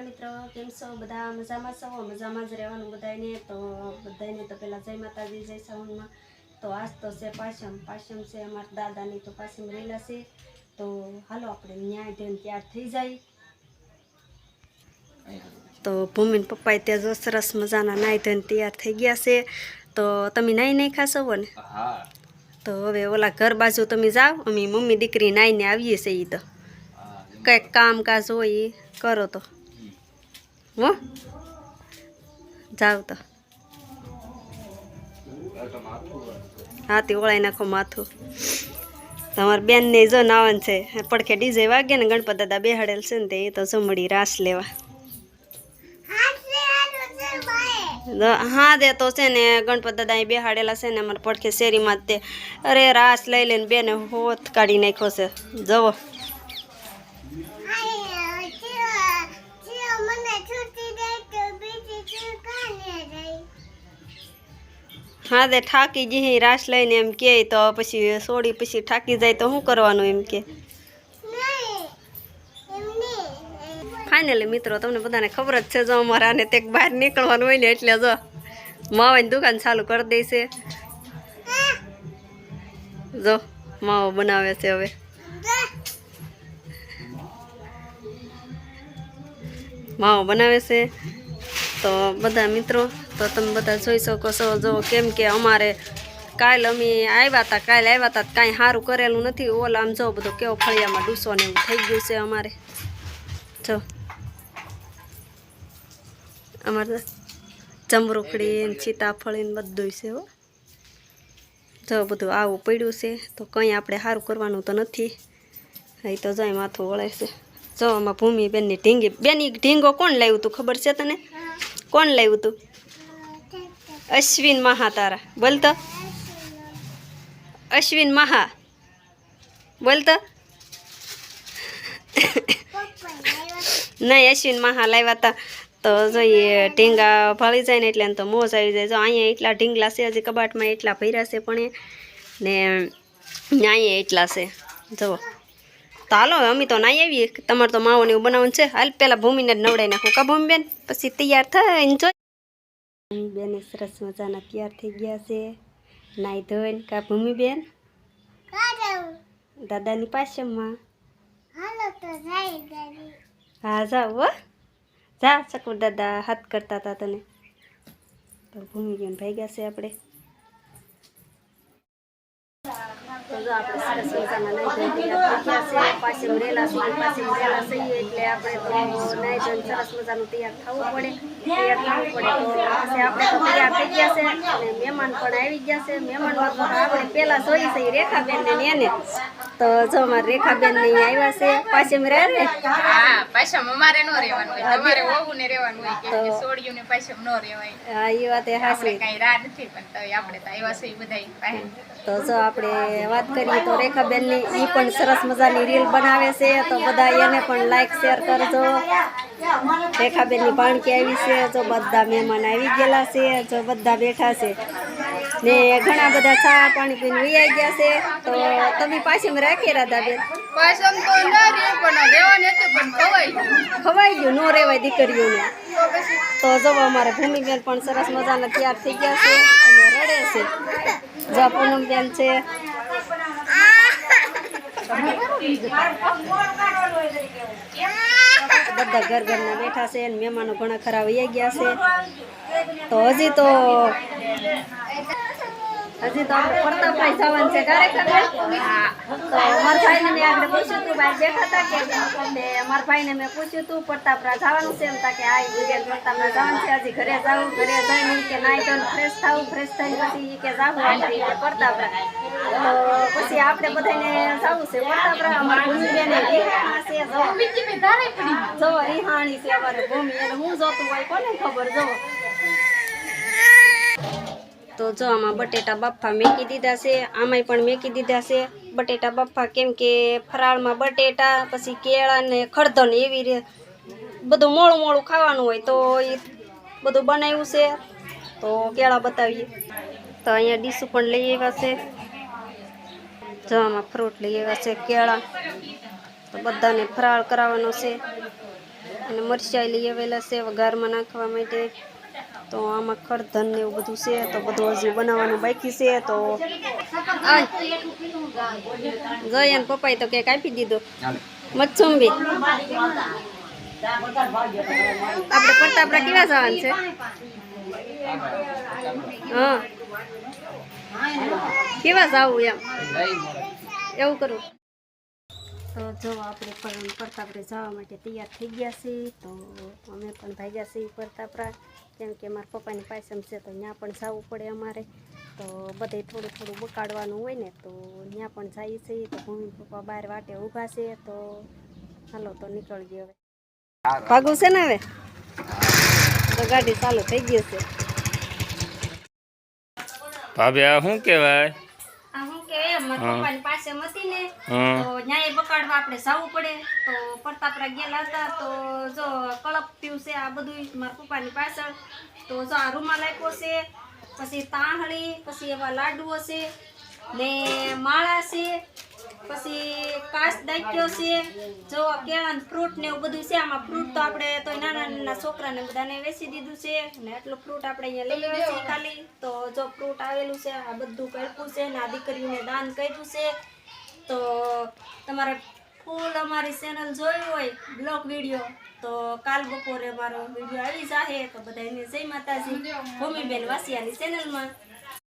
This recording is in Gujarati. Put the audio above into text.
મિત્રો કેમ છો? બધા મજામાં છો? મજામાં જ રહેવાનું બધાને તો બધાને તો પહેલાં જય માતાજી જય સાવનમાં તો આજ તો છે પાછમ પાછમ છે અમારા દાદાની તો પાછમ રહેલા છે. તો હાલો આપણે ન્યાય ધ્યાન તૈયાર થઈ જાય. તો ભૂમિન પપ્પાએ ત્યાં જો સરસ મજાના નાય ધોઈને તૈયાર થઈ ગયા છે. તો તમે નાઈ નહીં ખાશો ને તો હવે ઓલા ઘર બાજુ તમે જાઓ. અમે મમ્મી દીકરી નાઈને આવીએ છીએ ઈ તો. કંઈક કામકાજ હોય એ કરો તો. હો? જાવ તો. હા, તે ઓળાઈ નાખો માથું. તમારી બેનને જો નાવન છે. પડખે ડીજે વાગે ને ગણપત દાદા બેહાડેલ છે ને તે તો જમડી રાસ લેવા. હા દે તો છે ને, ગણપત દાદા અહીં બેહાડેલા છે ને, અમારે પડખે શેરીમાં તે, અરે રાસ લઈ લઈને બેને હોત કાઢી નાખ્યો છે. જવો. હા, તે ઠાકી જઈ રાસ લઈને એમ કે, તો પછી સોડી પછી ઠાકી જાય તો શું કરવાનું એમ કે? ફાઇનલી મિત્રો, તમને બધાને ખબર જ છે, જો અમારે આને તે બહાર નીકળવાનું હોય ને, એટલે જો માવાની દુકાન ચાલુ કરી દઈશે જો, માવો બનાવે છે હવે. માવો બનાવે છે. તો બધા મિત્રો તો તમે બધા જોઈ શકો છો જો કેમ કે અમારે કાલ અમે આવ્યા હતા કાલે આવ્યા હતા કાંઈ સારું કરેલું નથી. ઓલા આમ જો બધું કેવો ફળિયામાં ડૂસો ને એવું થઈ ગયું છે અમારે. જો. અમારે જમરૂખડી ને સીતાફળી ને બધું છે હો. જો બધું આવું પડ્યું છે તો કંઈ આપણે સારું કરવાનું તો નથી. એ તો જાય માથું વળે છે. જો આમાં ભૂમિ બેનની ઢીંગી બેની ઢીંગો કોણ લાવ્યું તું ખબર છે તને? કોણ લાવ્યું તું? અશ્વિન મહા તારા. બોલતો અશ્વિન મહા. બોલતો નહીં, અશ્વિન મહા લાવ્યા હતા. તો જોઈએ, ઢીંગા ફળી જાય ને એટલે એને તો મોજ આવી જાય. જો અહીંયા એટલા ઢીંગલા છે, હજી કબાટમાં એટલા ભર્યા છે પણ એ. ને અહીંયા એટલા છે. જુઓ તો હાલો અમે તો નાઈ આવીએ. તમારે તો માવો ને એવું બનાવવાનું છે. હાલ પહેલાં ભૂમિને નવડાવી નાખું. કા ભૂમિબેન? પછી તૈયાર થાય. જો બેન સરસ મજાના તૈયાર થઈ ગયા છે. નાઈ ધોઈને કા ભૂમિબેન દાદાની પાછળમાં હા જાઓ હો. જા શકુર દાદા હાથ કરતા હતા તને. તો ભૂમિબેન ભાઈ ગયા છે આપણે. તો જો તૈયાર થવું પડે તૈયાર થવું તૈયાર થઈ ગયા છે મહેમાન પણ આવી ગયા છે રેખાબેન તો જો અમારે રેખાબેન ને આવ્યા છે પાસે પાછા અમારે નો રહેવાનું હોય ને રહેવાનું હોય કે સોડિયું ને પાસે નો રહેવાય એ વાત હાસી કઈ રાહ નથી પણ તો આપણે તો આવ્યા છે બધા પાસે તો જો આપણે કરીએ તો રેખાબેનની એ પણ સરસ મજાની રીલ બનાવે છે તો બધા એને પણ લાઈક શેર કરજો. રેખાબેનની ભાણકી આવી છે જો બધા મહેમાન આવી ગયેલા છે જો બધા બેઠા છે. ને ઘણા બધા ચા પાણી પીને વૈયા ગયા છે તો તમે પાછી રાખી રાધા બેન? પાછા તો ના રહે પણ રહેવાનું હતું પણ ખવાય ખવાઈ ગયું નો રેવાય દીકરીઓને. તો જો અમારે ભૂમિબેન પણ સરસ મજાના તૈયાર થઈ ગયા છે અને રડે છે. જો પૂનમબેન છે બધા ઘર ઘરના બેઠા છે મહેમાનો ઘણા ખરા વૈયા ગયા છે. તો હજી તો હજી તો આપણે પ્રતાપભાઈ જવાનું છે. ખબર તો મારા ભાઈને મેં આગળ પૂછ્યું હતું બહાર બેઠા કે ને મારા ભાઈને મેં પૂછ્યું હતું પ્રતાપરા જવાનું છે એમ, તા કે આ વિજય પ્રતાપરા જવાનું છે. હજી ઘરે જાવું ઘરે જઈને કે નાઈ તો ફ્રેશ થવું ફ્રેશ થઈને પછી કે જાવું આપણે પ્રતાપરા પછી આપણે બધાને જવું છે પ્રતાપરા અમારા ભૂમિબેને રીહાણા છે જો, રીહાણી છે અમારે ભૂમિ. એને હું જોતું હોય કોને ખબર? જો. તો જો આમાં બટેટા બાફા મેકી દીધા છે, આમાંય પણ મેકી દીધા છે. બટેટા બાફા કેમ કે ફરાળમાં બટેટા, પછી કેળા ને ખડધન એવી બધું મોળું મોળું ખાવાનું હોય તો એ બધું બનાવ્યું છે. તો કેળા બતાવીએ. તો અહીંયા ડીશું પણ લઈ આવ્યા છે. જો આમાં ફ્રૂટ લઈ આવ્યા છે, કેળા. તો બધાને ફરાળ કરાવવાનો છે. અને મરચાઈ લઈ આવેલા છે વઘારમાં નાખવા માટે. તો આમાં ખડધન ને એવું બધું છે તો બધું હજી બનાવવાનું બાકી છે તો આય. જય અને પપ્પાએ તો કેક આપી દીધો. મચ્છુંબી. આપણે પ્રતાપરા કેવા જવાનું છે? હા. કેવા જવું એમ? એવું કરું. તો જો આપણે પણ પ્રતાપરે જવા માટે તૈયાર થઈ ગયા છીએ, તો અમે પણ ભાગ્યા છીએ પ્રતાપરા. કેમ કે મારા પપ્પાની પાસમ છે, તો ત્યાં પણ જવું પડે અમારે. તો બધે થોડું થોડું બકાડવાનું હોય ને, તો ત્યાં પણ જઈએ છીએ. તો ભૂમિ પપ્પા બહાર વાટે ઊભા છે, તો હાલો, તો નીકળીએ હવે. ભાગવું છે ને હવે? તો ગાડી ચાલુ થઈ ગયું છે. ભાભી શું કહેવાય? મારા પપ્પાની પાસે હતી ને તો ન્યાય બકાડવા આપણે જવું પડે. તો પ્રતાપરા ગયેલા હતા તો જો કળપ પીવું છે આ બધું મારા પપ્પાની પાછળ. તો જો આ રૂમાલ આપ્યો છે પછી તાંહળી પછી એવા લાડુઓ છે ને માળા છે પછી કાચ દાખ્યો છે. જો કેળા ફ્રૂટ ને એવું બધું છે, આમાં ફ્રૂટ તો આપણે તો નાના નાના છોકરાને બધાને વેચી દીધું છે ને એટલું ફ્રૂટ આપણે અહીંયા લઈ આવ્યા ખાલી. તો જો ફ્રૂટ આવેલું છે, આ બધું કળપું છે ને આ દીકરીઓને દાન કર્યું છે. તો તમારે ફૂલ અમારી ચેનલ જોયું હોય બ્લોગ વીડિયો તો કાલ બપોરે મારો વીડિયો આવી જાહે. તો બધાને જય માતાજી. ભૂમિબેન વાસિયાની ચેનલમાં